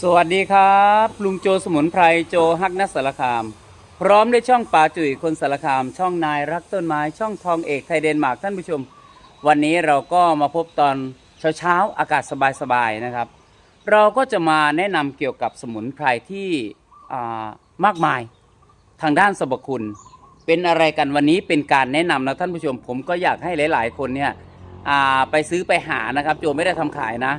สวัสดีครับ ลุงโจสมุนไพรโจฮักนักสารคาม พร้อมด้วยช่องป่าจุ๋ยคนสารคาม ช่องนายรักต้นไม้ช่องทองเอกไทยเดนมาร์กท่านผู้ชม วันนี้เราก็มาพบตอนเช้าๆอากาศสบายๆนะครับ เราก็จะมาแนะนำเกี่ยวกับสมุนไพรที่อ่ามากมายทางด้านสรรพคุณ เป็นอะไรกันวันนี้เป็นการแนะนำนะท่านผู้ชม ผมก็อยากให้หลาย ๆ คนเนี่ยอ่าไปซื้อไปหานะครับ โจไม่ได้ทำขายนะ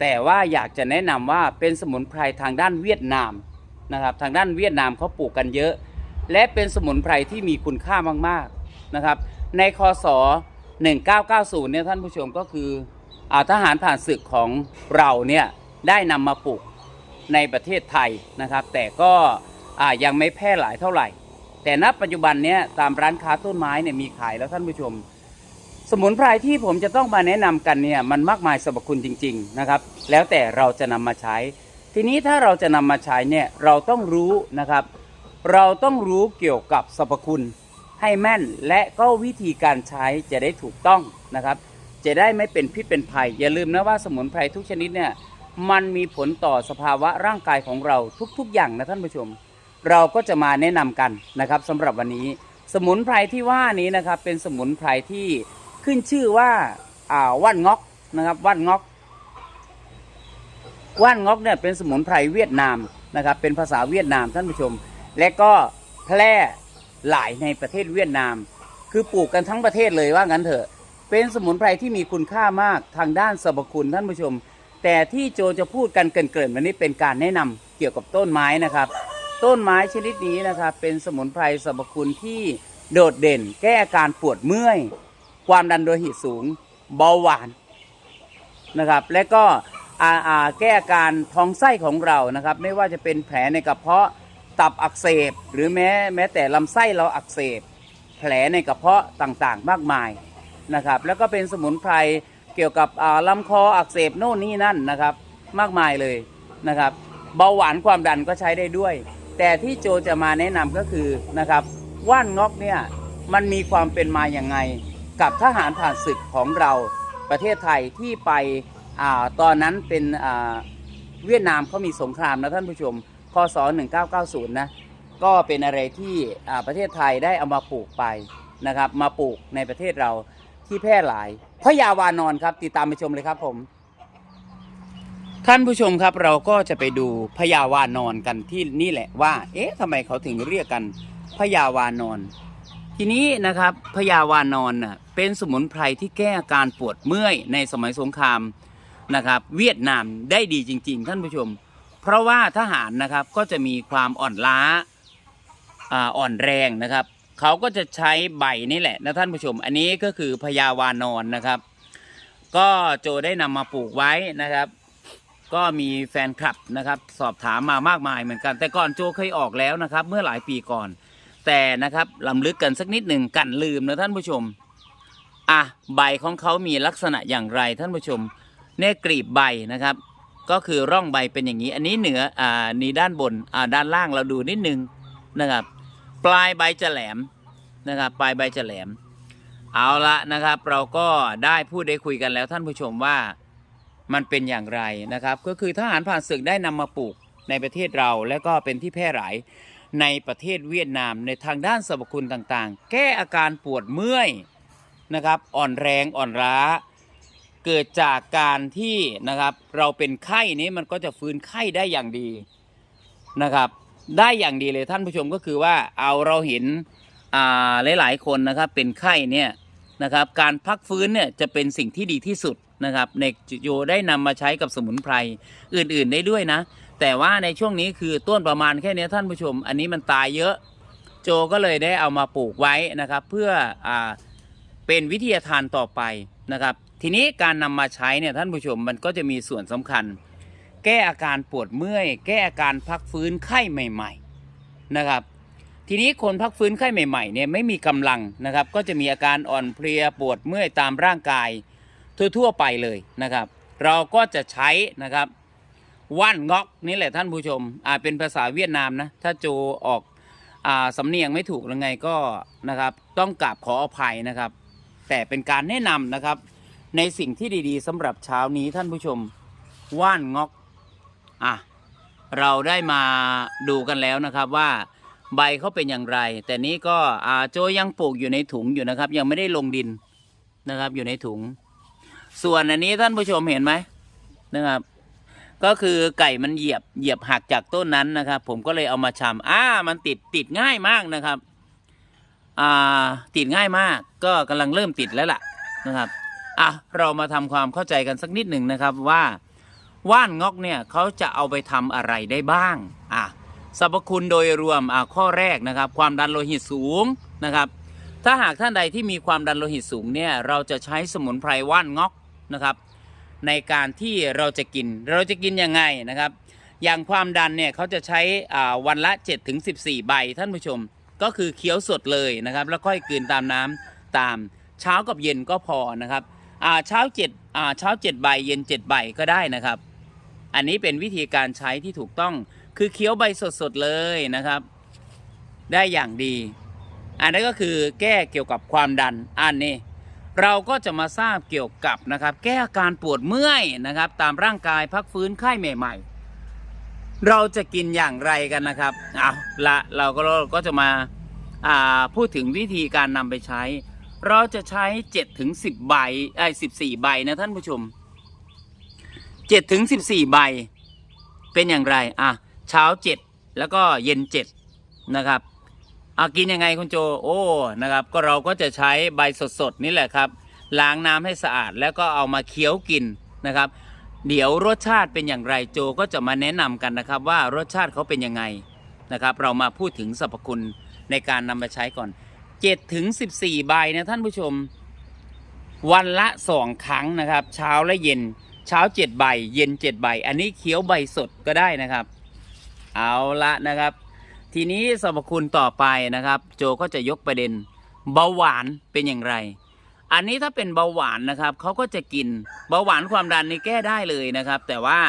แต่ว่าอยากจะแนะนำว่าเป็นสมุนไพรทางด้านเวียดนามนะครับทางด้านเวียดนามเขาปลูกกันเยอะ และเป็นสมุนไพรที่มีคุณค่ามากๆนะครับ ในคศ1990เนี่ยท่านผู้ชมก็คืออาทหารผ่านศึกของเราเนี่ยได้นำมาปลูกในประเทศไทยนะครับ แต่ก็อ่ายังไม่แพร่หลายเท่าไหร่ แต่ณปัจจุบันเนี้ยตามร้านค้าต้นไม้เนี่ยมีขายแล้วท่านผู้ชม สมุนไพรที่ผมจะต้องมาแนะนำกันเนี่ยมันมากมายสรรพคุณจริง ๆนะครับ แล้วแต่เราจะนำมาใช้ ทีนี้ถ้าเราจะนำมาใช้เนี่ยเราต้องรู้นะครับ เราต้องรู้เกี่ยวกับสรรพคุณให้แม่นและก็วิธีการใช้จะได้ถูกต้องนะครับ จะได้ไม่เป็นพิษเป็นภัย อย่าลืมนะว่าสมุนไพรทุกชนิดเนี่ยมันมีผลต่อสภาวะร่างกายของเราทุกๆ อย่างนะท่านผู้ชม เราก็จะมาแนะนำกันนะครับสำหรับวันนี้ สมุนไพรที่ว่านี้นะครับเป็นสมุนไพรที่ ขึ้นชื่อว่าอ่าว่านงอกนะครับว่านงอกว่านงอกเนี่ยเป็นสมุนไพรเวียดนามนะครับ เป็นภาษาเวียดนามท่านผู้ชม และก็แพร่หลายในประเทศเวียดนาม คือปลูกกันทั้งประเทศเลยว่างั้นเถอะ เป็นสมุนไพรที่มีคุณค่ามากทางด้านสรรพคุณท่านผู้ชม แต่ที่โจจะพูดกันเกินๆวันนี้เป็นการแนะนำเกี่ยวกับต้นไม้นะครับ ต้นไม้ชนิดนี้นะครับ เป็นสมุนไพรสรรพคุณที่โดดเด่น แก้อาการปวดเมื่อย ความดันโลหิตสูงเบาหวานนะครับ และก็แก้อาการท้องไส้ของเรานะครับ ไม่ว่าจะเป็นแผลในกระเพาะตับอักเสบ หรือแม้แม้แต่ลำไส้เราอักเสบ แผลในกระเพาะต่างๆ มากมายนะครับ แล้วก็เป็นสมุนไพรเกี่ยวกับลำคออักเสบโน่นนี่นั่นนะครับ มากมายเลยนะครับเบาหวานความดันก็ใช้ได้ด้วย แต่ที่โจจะมาแนะนำก็คือนะครับว่านงอกเนี่ยมันมีความเป็นมาอย่างไง กับทหารผ่านศึกของเราประเทศไทยที่ไปอตอนนั้นเป็นเวียดนามเขามีสงครามนะท่านผู้ชมคศ1990นะก็เป็นอะไรที่ประเทศไทยได้เอามาปลูกไปนะครับมาปลูกในประเทศเราที่แพร่หลายพระยาวานอนครับติดตามไปชมเลยครับผม ท่านผู้ชมครับเราก็จะไปดูพญาวานอนกันที่นี่แหละว่า เอ๊ะทำไมเขาถึงเรียกกันพญาวานอน ทีนี้นะครับพญาวานอนน่ะ เป็นสมุนไพรที่แก้อาการปวดเมื่อยในสมัยสงครามนะครับ เวียดนามได้ดีจริง ๆ ท่านผู้ชม เพราะว่าทหารนะครับก็จะมีความอ่อนล้าอ่าอ่อนแรงนะครับ เขาก็จะใช้ใบนี่แหละนะท่านผู้ชม อันนี้ก็คือพญาวานอนนะครับ ก็โจได้นำมาปลูกไว้นะครับ ก็มีแฟนคลับนะครับ สอบถามมามากมายเหมือนกัน แต่ก่อนโจเคยออกแล้วนะครับ เมื่อหลายปีก่อน แต่นะครับลำลึกกันสักนิดหนึ่งกันลืมนะท่านผู้ชม อะใบของเขามีลักษณะอย่างไรท่านผู้ชมเนี่ยกลีบใบนะครับ ก็คือร่องใบเป็นอย่างนี้ อันนี้เหนืออ่านี่ด้านบนอ่าด้านล่างเราดูนิดนึงนะครับ ปลายใบจะแหลมนะครับ ปลายใบจะแหลม เอาละนะครับ เราก็ได้พูดได้คุยกันแล้วท่านผู้ชมว่ามันเป็นอย่างไรนะครับ ก็คือทหารผ่านศึกได้นำมาปลูกในประเทศเราและก็เป็นที่แพร่หลายในประเทศเวียดนามในทางด้านสรรพคุณต่างๆ แก้อาการปวดเมื่อย นะครับอ่อนแรงอ่อนล้า เกิดจากการที่นะครับเราเป็นไข้นี้มันก็จะฟื้นไข้ได้อย่างดีนะครับ ได้อย่างดีเลยท่านผู้ชมก็คือว่าเอาเราเห็นอ่าหลาย ๆ คนนะครับเป็นไข้เนี่ยนะครับการพักฟื้นเนี่ยจะเป็นสิ่งที่ดีที่สุดนะครับในโยได้นำมาใช้กับสมุนไพรอื่นๆได้ด้วยนะ แต่ว่าในช่วงนี้คือต้นประมาณแค่นี้ท่านผู้ชม อันนี้มันตายเยอะ โจก็เลยได้เอามาปลูกไว้นะครับ เพื่ออ่า เป็นวิทยาทานต่อไปนะครับ ทีนี้การนำมาใช้เนี่ยท่านผู้ชมมันก็จะมีส่วนสำคัญ แก้อาการปวดเมื่อย แก้อาการพักฟื้นไข้ใหม่ ๆนะครับ ทีนี้คนพักฟื้นไข้ใหม่ๆเนี่ยไม่มีกำลังนะครับ ก็จะมีอาการอ่อนเพลียปวดเมื่อยตามร่างกายทั่วๆไปเลยนะครับ เราก็จะใช้นะครับว่านงอกนี่แหละท่านผู้ชมอ่าเป็นภาษาเวียดนามนะถ้าโจออกอ่าสำเนียงไม่ถูกยังไงก็นะครับ ต้องกราบขออภัยนะครับ แต่เป็นการแนะนำนะครับ ในสิ่งที่ดีๆสำหรับเช้านี้ท่านผู้ชมว่านงอกอะเราได้มาดูกันแล้วนะครับว่าใบเขาเป็นอย่างไร แต่นี้ก็อ่าโจยังปลูกอยู่ในถุงอยู่นะครับ ยังไม่ได้ลงดินนะครับอยู่ในถุง ส่วนอันนี้ท่านผู้ชมเห็นไหมนะครับ ก็คือไก่มันเหยียบเหยียบหักจากต้นนั้นนะครับ ผมก็เลยเอามาชำอ่ามันติดติดง่ายมากนะครับ ติดง่ายมากก็กำลังเริ่มติดแล้วล่ะนะครับอะเรามาทำความเข้าใจกันสักนิดหนึ่งนะครับว่าว่านงอกเนี่ยเขาจะเอาไปทำอะไรได้บ้างอะสรรพคุณโดยรวมอะข้อแรกนะครับ ความดันโลหิตสูงนะครับ ถ้าหากท่านใดที่มีความดันโลหิตสูงเนี่ยเราจะใช้สมุนไพรว่านงอกนะครับ ในการที่เราจะกินเราจะกินยังไงนะครับ อย่างความดันเนี่ยเขาจะใช้อ่าวันละ7ถึง14 ใบท่านผู้ชม ก็คือเคี้ยวสดเลยนะครับ แล้วค่อยกลืนตามน้ำตามเช้ากับเย็นก็พอนะครับอ่าเช้า7อ่าเช้า7ใบเย็น7ใบก็ได้นะครับ อันนี้เป็นวิธีการใช้ที่ถูกต้องคือเคี้ยวใบสดๆเลยนะครับ ได้อย่างดี อันนั้ก็คือแก้เกี่ยวกับความดันอันนี้เราก็จะมาทราบเกี่ยวกับนะครับ แก้อาการปวดเมื่อยนะครับ ตามร่างกายพักฟื้นไข้ใหม่ ๆ เราจะกินอย่างไรกันนะครับเอาละเราก็เราก็จะมาาพูดถึงวิธีการนำไปใช้ เราจะใช้7ถึง10 ใบไอ้14 ใบนะท่านผู้ชม7ถึง14 ใบ เป็นอย่างไร อะ เช้า 7 แล้วก็เย็น 7 นะครับอากินยังไงคุณโจ โอ้ นะครับ ก็เราก็จะใช้ใบสดๆนี่แหละครับ ล้างน้ำให้สะอาดแล้วก็เอามาเคี้ยวกินนะครับ เดี๋ยวรสชาติเป็นอย่างไรโจก็จะมาแนะนำกันนะครับ ว่ารสชาติเขาเป็นยังไงนะครับ เรามาพูดถึงสรรพคุณในการนำมาใช้ก่อน7ถึง14 ใบนะท่านผู้ชม วันละ 2 ครั้งนะครับ เช้าและเย็นเช้า 7 ใบ เย็น 7 ใบ อันนี้เคี้ยวใบสดก็ได้นะครับ เอาละนะครับ ทีนี้สรรพคุณต่อไปนะครับ โจก็จะยกประเด็นเบาหวานเป็นอย่างไร อันนี้ถ้าเป็นเบาหวานนะครับเขาก็จะกินเบาหวานความดันนี่แก้ได้เลยนะครับ แต่ว่า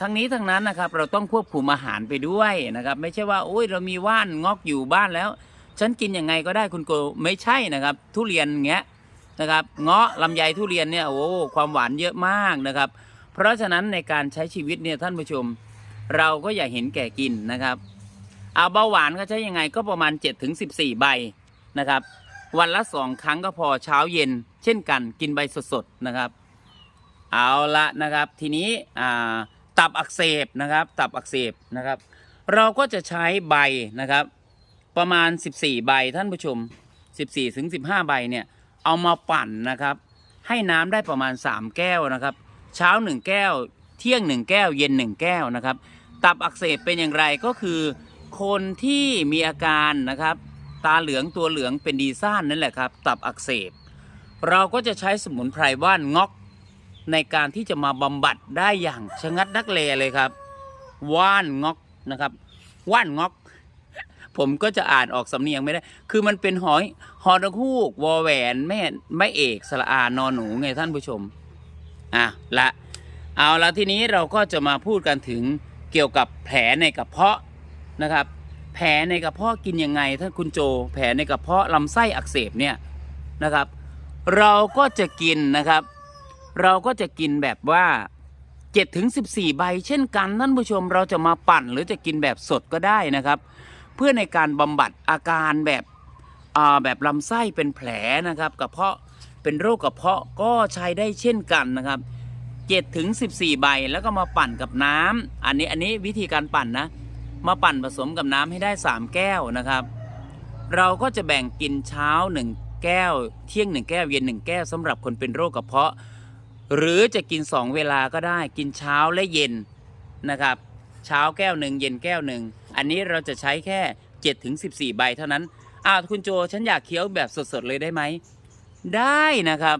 ทั้งนี้ทั้งนั้นนะครับ เราต้องควบคุมอาหารไปด้วยนะครับ ไม่ใช่ว่าโอ้ยเรามีว่านงอกอยู่บ้านแล้ว ฉันกินยังไงก็ได้คุณโกไม่ใช่นะครับ ทุเรียนเงี้ยนะครับเงาะลำไยทุเรียนเนี่ยโอ้ความหวานเยอะมากนะครับ เพราะฉะนั้นในการใช้ชีวิตเนี่ยท่านผู้ชม เราก็อย่าเห็นแก่กินนะครับเอาเบาหวานก็ใช้ยังไงก็ประมาณ7ถึง14 ใบนะครับ วันละสองครั้งก็พอเช้าเย็น เช่นกันกินใบสดๆนะครับ เอาละนะครับ ทีนี้ตับอักเสบนะครับ ตับอักเสบนะครับ เราก็จะใช้ใบนะครับ ประมาณ 14 ใบท่านผู้ชม 14ถึง15 ใบเนี่ยเอามาปั่นนะครับ ให้น้ำได้ประมาณ 3 แก้วนะครับ เช้า 1 แก้ว เที่ยง 1 แก้ว เย็น 1 แก้วนะครับ ตับอักเสบเป็นอย่างไรก็คือ คนที่มีอาการนะครับ ตาเหลืองตัวเหลืองเป็นดีซ่านนั่นแหละครับ ตับอักเสบ เราก็จะใช้สมุนไพรว่านงอกในการที่จะมาบำบัดได้อย่างชะงัดนักเลเลยครับ ว่านงอกนะครับ ว่านงอก ผมก็จะอ่านออกสำเนียงไม่ได้ คือมันเป็นหอยฮอดฮูกวอแหวนแม่ไม่เอกสระอานอนหนูไงท่านผู้ชมอะละเอาละทีนี้เราก็จะมาพูดกันถึงเกี่ยวกับแผลในกระเพาะนะครับ แผลในกระเพาะกินยังไงท่านคุณโจ แผลในกระเพาะลำไส้อักเสบเนี่ยนะครับ เราก็จะกินนะครับ เราก็จะกินแบบว่า7ถึง14 ใบ เช่นกันท่านผู้ชมเราจะมาปั่นหรือจะกินแบบสดก็ได้นะครับ เพื่อในการบำบัดอาการแบบอ่าแบบลำไส้เป็นแผลนะครับกระเพาะเป็นโรคกระเพาะก็ใช้ได้เช่นกันนะครับ7ถึง14 ใบแล้วก็มาปั่นกับน้ำอันนี้อันนี้วิธีการปั่นนะ มาปั่นผสมกับน้ำให้ได้ 3 แก้วนะครับ เราก็จะแบ่งกินเช้า 1 แก้ว เที่ยง 1 แก้วเย็น 1 แก้วสำหรับคนเป็นโรคกระเพาะ หรือจะกิน 2 เวลาก็ได้กินเช้าและเย็นนะครับ เช้าแก้วหนึ่งเย็นแก้วหนึ่งอันนี้เราจะใช้แค่7ถึง14 ใบเท่านั้นอ้าวคุณโจฉันอยากเคี้ยวแบบสดๆเลยได้ไหมได้นะครับ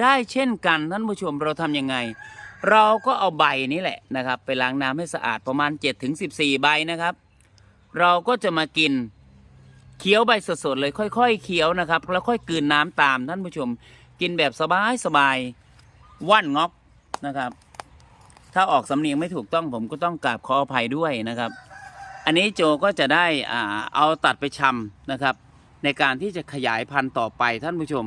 ได้เช่นกันท่านผู้ชมเราทำยังไง เราก็เอาใบนี้แหละนะครับ ไปล้างน้ำให้สะอาดประมาณ7ถึง14 ใบนะครับ เราก็จะมากินเคี้ยวใบสดๆเลยค่อยๆเคี้ยวนะครับ แล้วค่อยกลืนน้ำตามท่านผู้ชม กินแบบสบายๆว่านงอกนะครับ ถ้าออกสำเนียงไม่ถูกต้องผมก็ต้องกราบขออภัยด้วยนะครับ อันนี้โจก็จะได้อ่าเอาตัดไปชำนะครับ ในการที่จะขยายพันธุ์ต่อไปท่านผู้ชม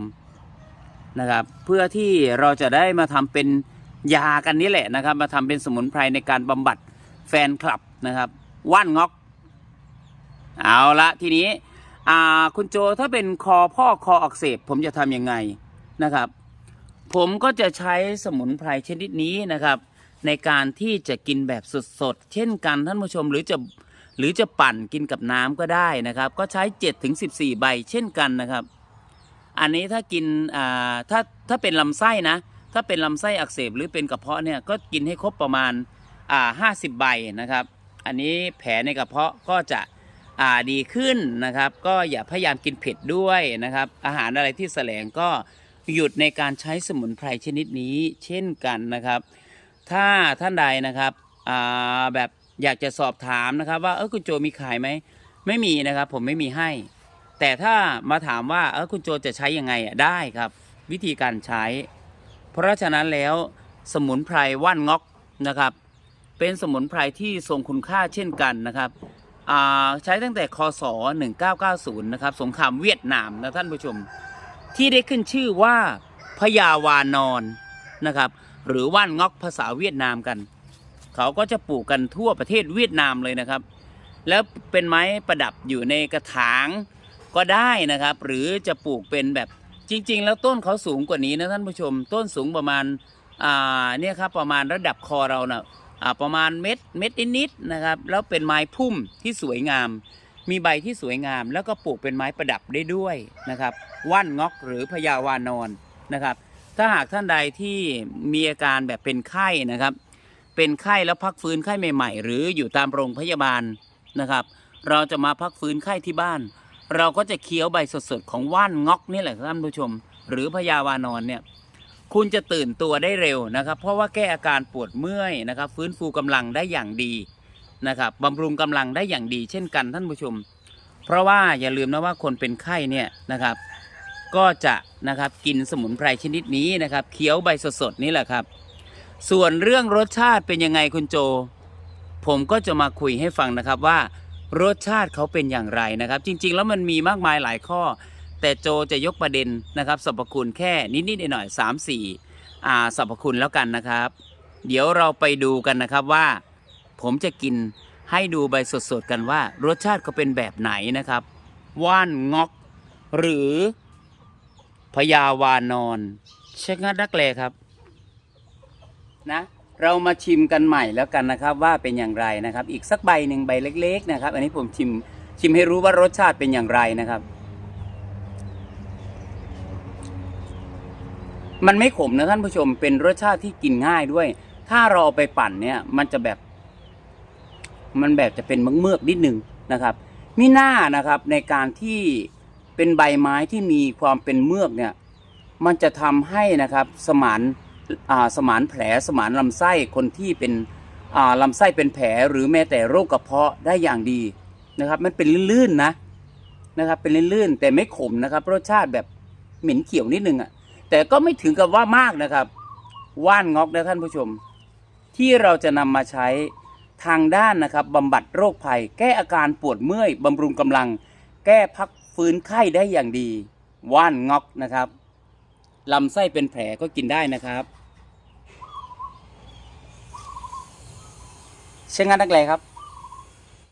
นะครับ เพื่อที่เราจะได้มาทำเป็น ยากันนี่แหละนะครับ มาทำเป็นสมุนไพรในการบำบัดแฟนคลับนะครับ ว่านงอก เอาละทีนี้คุณโจถ้าเป็นคอพ่อคออักเสบ ผมจะทำยังไงนะครับ ผมก็จะใช้สมุนไพรชนิดนี้นะครับ ในการที่จะกินแบบสดๆ เช่นกันท่านผู้ชมหรือจะหรือจะปั่นกินกับน้ำก็ได้นะครับ ก็ใช้7ถึง14ใบเช่นกันนะครับ อันนี้ถ้ากินถ้าถ้าเป็นลำไส้นะ ถ้าเป็นลำไส้อักเสบหรือเป็นกระเพาะเนี่ยก็กินให้ครบประมาณอ่าห้าสิบใบนะครับ อันนี้แผลในกระเพาะก็จะอ่าดีขึ้นนะครับ ก็อย่าพยายามกินเผ็ดด้วยนะครับ อาหารอะไรที่แสลงก็หยุดในการใช้สมุนไพรชนิดนี้เช่นกันนะครับ ถ้าท่านใดนะครับอ่าแบบอยากจะสอบถามนะครับ ว่าเออคุณโจมีขายไหมไม่มีนะครับผมไม่มีให้ แต่ถ้ามาถามว่าเออคุณโจจะใช้ยังไงอะได้ครับ วิธีการใช้ เพราะฉะนั้นแล้วสมุนไพรว่านงอกนะครับ เป็นสมุนไพรที่ทรงคุณค่าเช่นกันนะครับใช้ตั้งแต่คศ 1990 นะครับ สงครามเวียดนามนะท่านผู้ชม ที่ได้ขึ้นชื่อว่าพญาวานอนนะครับ หรือว่านงอกภาษาเวียดนามกัน เขาก็จะปลูกกันทั่วประเทศเวียดนามเลยนะครับ แล้วเป็นไม้ประดับอยู่ในกระถางก็ได้นะครับ หรือจะปลูกเป็นแบบ จริง ๆ แล้วต้นเขาสูงกว่านี้นะท่านผู้ชม ต้นสูงประมาณอ่าเนี่ยครับประมาณระดับคอเรานะอ่าประมาณเม็ดเม็ดนิดๆนะครับแล้วเป็นไม้พุ่มที่สวยงาม มีใบที่สวยงาม แล้วก็ปลูกเป็นไม้ประดับได้ด้วยนะครับว่านงอกหรือพญาวานอนนะครับ ถ้าหากท่านใดที่มีอาการแบบเป็นไข้นะครับ เป็นไข้แล้วพักฟื้นไข้ใหม่ ๆ หรืออยู่ตามโรงพยาบาลนะครับ เราจะมาพักฟื้นไข้ที่บ้าน เราก็จะเคี้ยวใบสดๆของว่านงอกนี่แหละครับท่านผู้ชม หรือพญาวานอนเนี่ยคุณจะตื่นตัวได้เร็วนะครับ เพราะว่าแก้อาการปวดเมื่อยนะครับ ฟื้นฟูกำลังได้อย่างดีนะครับบำรุงกำลังได้อย่างดี เช่นกันท่านผู้ชม เพราะว่าอย่าลืมนะว่าคนเป็นไข้เนี่ยนะครับ ก็จะนะครับกินสมุนไพรชนิดนี้นะครับเคี้ยวใบสดๆนี่แหละครับ ส่วนเรื่องรสชาติเป็นยังไงคุณโจ ผมก็จะมาคุยให้ฟังนะครับว่า รสชาติเขาเป็นอย่างไรนะครับ จริง ๆ แล้วมันมีมากมายหลายข้อ แต่โจจะยกประเด็นนะครับสรรพคุณแค่นิดๆหน่อยๆสามสี่อ่าสรรพคุณแล้วกันนะครับ เดี๋ยวเราไปดูกันนะครับว่า ผมจะกินให้ดูใบสดๆกันว่ารสชาติเขาเป็นแบบไหนนะครับ ว่านงอก หรือพญาวานอนเชคงัดนักแลครับนะ เรามาชิมกันใหม่แล้วกันนะครับว่าเป็นอย่างไรนะครับ อีกสักใบหนึ่งใบเล็ก ๆ นะครับ อันนี้ผมชิมชิมให้รู้ว่ารสชาติเป็นอย่างไรนะครับ มันไม่ขมนะท่านผู้ชมเป็นรสชาติที่กินง่ายด้วย ถ้าเราเอาไปปั่นเนี่ยมันจะแบบ มันแบบจะเป็นเมือกนิดนึงนะครับมิน่านะครับในการที่เป็นใบไม้ที่มีความเป็นเมือกเนี่ย มันจะทำให้นะครับสมาน สมานแผลสมานลำไส้คนที่เป็นลำไส้เป็นแผลหรือแม้แต่โรคกระเพาะได้อย่างดีนะครับ มันเป็นลื่นๆนะนะครับ เป็นลื่นๆแต่ไม่ขมนะครับ รสชาติแบบเหม็นเขียวนิดนึงอะ่ะแต่ก็ไม่ถึงกับว่ามากนะครับ ว่านงอกนะท่านผู้ชม ที่เราจะนำมาใช้ทางด้านนะครับบำบัดโรคภัย แก้อาการปวดเมื่อยบำรุงกำลัง แก้พักฟื้นไข้ได้อย่างดี ว่านงอกนะครับลำไส้เป็นแผลก็กินได้นะครับ เช่นงั้นนักเลงครับ